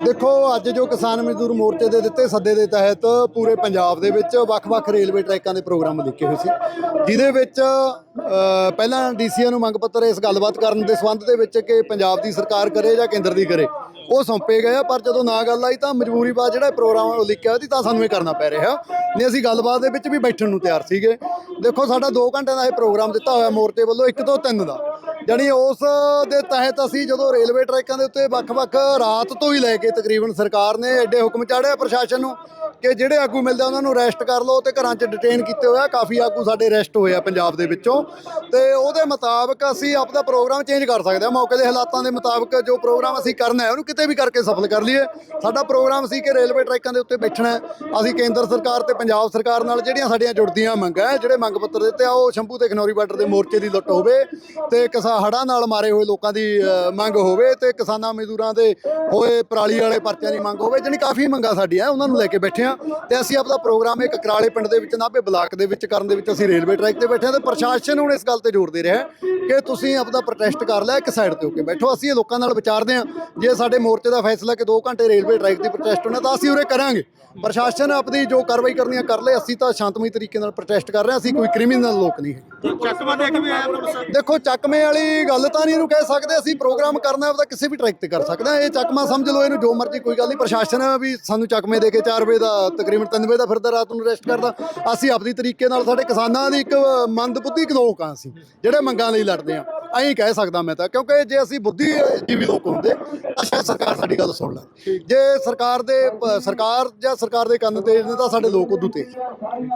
ਦੇਖੋ ਅੱਜ ਜੋ ਕਿਸਾਨ ਮਜ਼ਦੂਰ ਮੋਰਚੇ ਦੇ ਦਿੱਤੇ ਸੱਦੇ ਦੇ ਤਹਿਤ ਪੂਰੇ ਪੰਜਾਬ ਦੇ ਵਿੱਚ ਵੱਖ-ਵੱਖ ਰੇਲਵੇ ਟਰੈਕਾਂ ਦੇ ਪ੍ਰੋਗਰਾਮ ਲਿਖੇ ਹੋਏ ਸੀ ਜਿਹਦੇ ਵਿੱਚ ਅ, ਪਹਿਲਾਂ ਡੀਸੀਏ ਨੂੰ ਮੰਗ ਪੱਤਰ ਇਸ ਗੱਲਬਾਤ ਕਰਨ ਦੇ ਸੰਬੰਧ ਦੇ ਵਿੱਚ ਕਿ ਪੰਜਾਬ ਦੀ ਸਰਕਾਰ ਕਰੇ ਜਾਂ ਕੇਂਦਰ ਦੀ ਕਰੇ ਉਹ ਸੌਂਪੇ ਗਏ ਆ, ਪਰ ਜਦੋਂ ਨਾ ਗੱਲ ਆਈ ਤਾਂ ਮਜਬੂਰੀ ਬਾਅਦ ਜਿਹੜਾ ਇਹ ਪ੍ਰੋਗਰਾਮ ਉਹ ਲਿਖਿਆ ਸੀ ਤਾਂ ਸਾਨੂੰ ਇਹ ਕਰਨਾ ਪੈ ਰਿਹਾ। ਨਹੀਂ ਅਸੀਂ ਗੱਲਬਾਤ ਦੇ ਵਿੱਚ ਵੀ ਬੈਠਣ ਨੂੰ ਤਿਆਰ ਸੀਗੇ। ਦੇਖੋ ਸਾਡਾ 2 ਘੰਟੇ ਦਾ ਇਹ ਪ੍ਰੋਗਰਾਮ ਦਿੱਤਾ ਹੋਇਆ ਮੋਰਚੇ ਵੱਲੋਂ 1 ਤੋਂ 3 ਦਾ। ਜਾਣੀ ਉਸ ਦੇ ਤਹਿਤ ਅਸੀਂ ਜਦੋਂ ਰੇਲਵੇ ਟਰੈਕਾਂ ਦੇ ਉੱਤੇ ਵੱਖ-ਵੱਖ ਰਾਤ ਤੋਂ ਹੀ ਲੈ ਕੇ ਤਕਰੀਬਨ ਸਰਕਾਰ ਨੇ ਐਡੇ ਹੁਕਮ ਚਾੜਿਆ ਪ੍ਰਸ਼ਾਸਨ ਨੂੰ ਕਿ ਜਿਹੜੇ ਆਗੂ ਮਿਲਦੇ ਉਹਨਾਂ ਨੂੰ ਅਰੈਸਟ ਕਰ ਲਓ ਤੇ ਘਰਾਂ 'ਚ ਡਿਟੇਨ ਕੀਤੇ ਹੋਇਆ ਕਾਫੀ ਆਗੂ ਸਾਡੇ ਅਰੈਸਟ ਹੋਏ ਆ ਪੰਜਾਬ ਦੇ ਵਿੱਚੋਂ। ਤੇ ਉਹਦੇ ਮੁਤਾਬਕ ਅਸੀਂ ਆਪਦਾ ਪ੍ਰੋਗਰਾਮ ਚੇਂਜ ਕਰ ਸਕਦੇ ਆ। ਮੌਕੇ ਦੇ ਹਾਲਾਤਾਂ ਦੇ ਮੁਤਾਬਕ ਜੋ ਪ੍ਰੋਗਰਾਮ ਅਸੀਂ ਕਰਨਾ ਹੈ, ਉਹਨੂੰ ਕਿਤੇ ਵੀ ਕਰਕੇ ਸਫਲ ਕਰ ਲਈਏ। ਸਾਡਾ ਪ੍ਰੋਗਰਾਮ ਸੀ ਕਿ ਰੇਲਵੇ ਟਰੈਕਾਂ ਦੇ ਉੱਤੇ ਬੈਠਣਾ ਅਸੀਂ ਕੇਂਦਰ ਸਰਕਾਰ ਤੇ ਪੰਜਾਬ ਸਰਕਾਰ ਨਾਲ ਜਿਹੜੀਆਂ ਸਾਡੀਆਂ ਜੁੜਦੀਆਂ ਮੰਗਾਂ ਜਿਹੜੇ ਮੰਗ ਪੱਤਰ ਦਿੱਤੇ ਆ, ਉਹ ਸ਼ੰਭੂ ਤੇ ਖਨੌਰੀ ਬਾਰਡਰ ਦੇ ਮੋਰਚੇ ਦੀ ਲੁੱਟ ਹੋਵੇ ਤੇ ਕਿਸਾ ਹੜ੍ਹਾਂ ਨਾਲ ਮਾਰੇ ਹੋਏ ਲੋਕਾਂ ਦੀ ਮੰਗ ਹੋਵੇ ਤੇ ਕਿਸਾਨਾਂ ਮਜ਼ਦੂਰਾਂ ਦੇ ਹੋਏ ਪਰਾਲੀ ਵਾਲੇ ਪਰਚਿਆਂ ਦੀ ਮੰਗ ਹੋਵੇ। ਜਾਣੀ ਕਾਫੀ ਮੰਗਾਂ ਸਾਡੀਆਂ, ਉਹਨਾਂ ਨੂੰ ਲੈ ਕੇ ਬੈਠੇ ਆ ਤੇ ਅਸੀਂ ਆਪਦਾ ਪ੍ਰੋਗਰਾਮ ਇੱਕ ਕਰਾਲੇ ਪਿੰਡ ਦੇ ਵਿੱਚ ਨਾਭੇ ਬਲਾਕ ਦੇ ਵਿੱਚ ਕਰਨ ਦੇ ਵਿੱਚ ਅਸੀਂ ਰੇਲਵੇ ਟਰੈਕ ਤੇ ਬੈਠੇ ਆ ਤੇ ਪ੍ਰਸ਼ਾਸਨ ਹੁਣ ਇਸ ਗੱਲ ਤੇ ਜ਼ੋਰ ਦੇ ਰਿਹਾ ਹੈ ਕਿ ਤੁਸੀਂ ਆਪਦਾ ਪ੍ਰੋਟੈਸਟ ਕਰ ਲਿਆ ਇੱਕ ਸਾਈਡ ਤੇ ਹੋ ਕੇ ਬੈਠੋ। ਅਸੀਂ ਇਹ ਲੋਕਾਂ ਨਾਲ ਵਿਚਾਰਦੇ ਆ ਜੇ ਸਾਡੇ ਮੋਰਚੇ ਦਾ ਫੈਸਲਾ ਕਿ 2 ਘੰਟੇ ਰੇਲਵੇ ਟਰੈਕ ਦੀ ਪ੍ਰੋਟੈਸਟ ਹੋਣਾ ਤਾਂ ਅਸੀਂ ਉਰੇ ਕਰਾਂਗੇ। ਪ੍ਰਸ਼ਾਸਨ ਆਪਣੀ ਜੋ ਕਾਰਵਾਈ ਕਰਨੀ ਆ ਕਰ ਲੈ ਅਸੀਂ ਤਾਂ ਸ਼ਾਂਤਮਈ ਤਰੀਕੇ ਨਾਲ ਪ੍ਰੋਟੈਸਟ ਕਰ ਰਹੇ ਹਾਂ ਅਸੀਂ ਕੋਈ ਕ੍ਰਿਮੀਨਲ ਲੋਕ ਨਹੀਂ ਹੈਗੇ। ਚੱਕਵਾ ਦੇ ਕੇ ਵੀ ਆਇਆ ਅੰਮ੍ਰਿਤਸਰ ਦੇਖੋ ਚੱਕਵੇਂ ਵਾਲੀ ਗੱਲ ਤਾਂ ਨਹੀਂ ਇਹਨੂੰ ਕਹਿ ਸਕਦੇ ਅਸੀਂ ਪ੍ਰੋਗਰਾਮ ਕਰਨਾ ਆਪਦਾ ਕਿਸੇ ਵੀ ਟਰੈਕ ਤੇ ਕਰ ਸਕਦੇ ਹਾਂ ਇਹ ਚੱਕਮਾ ਸਮਝ ਲਓ ਇਹਨੂੰ ਜੋ ਮਰਜ਼ੀ ਕੋਈ ਗੱਲ ਨਹੀਂ ਪ੍ਰਸ਼ਾਸਨ ਵੀ ਸਾਨੂੰ ਚੱਕਵੇਂ ਦੇ ਕੇ 4 ਵਜੇ ਦਾ ਤਕਰੀਬਨ 3 ਵਜੇ ਦਾ ਫਿਰਦਾ, ਰਾਤ ਨੂੰ ਰੈਸਟ ਕਰਦਾ। ਅਸੀਂ ਆਪਣੀ ਤਰੀਕੇ ਨਾਲ ਸਾਡੇ ਕਿਸਾਨਾਂ ਦੀ ਇੱਕ ਮੰਦਬੁੱਧੀ ਲੋਕ ਆ ਅਸੀਂ, ਜਿਹੜੇ ਮੰਗਾਂ ਲਈ ਲੜਦੇ ਆ ਐਂ ਕਹਿ ਸਕਦਾ ਮੈਂ ਤਾਂ, ਕਿਉਂਕਿ ਜੇ ਅਸੀਂ ਬੁੱਧੀ ਜੀਵੀ ਲੋਕ ਹੁੰਦੇ ਤਾਂ ਸਰਕਾਰ ਸਾਡੀ ਗੱਲ ਸੁਣ ਲੈ। ਜੇ ਸਰਕਾਰ ਦੇ ਸਰਕਾਰ ਜਾਂ ਸਰਕਾਰ ਦੇ ਕੰਨ ਤੇ ਤਾਂ ਸਾਡੇ ਲੋਕ ਉਦੋਂ ਤੇਜ਼।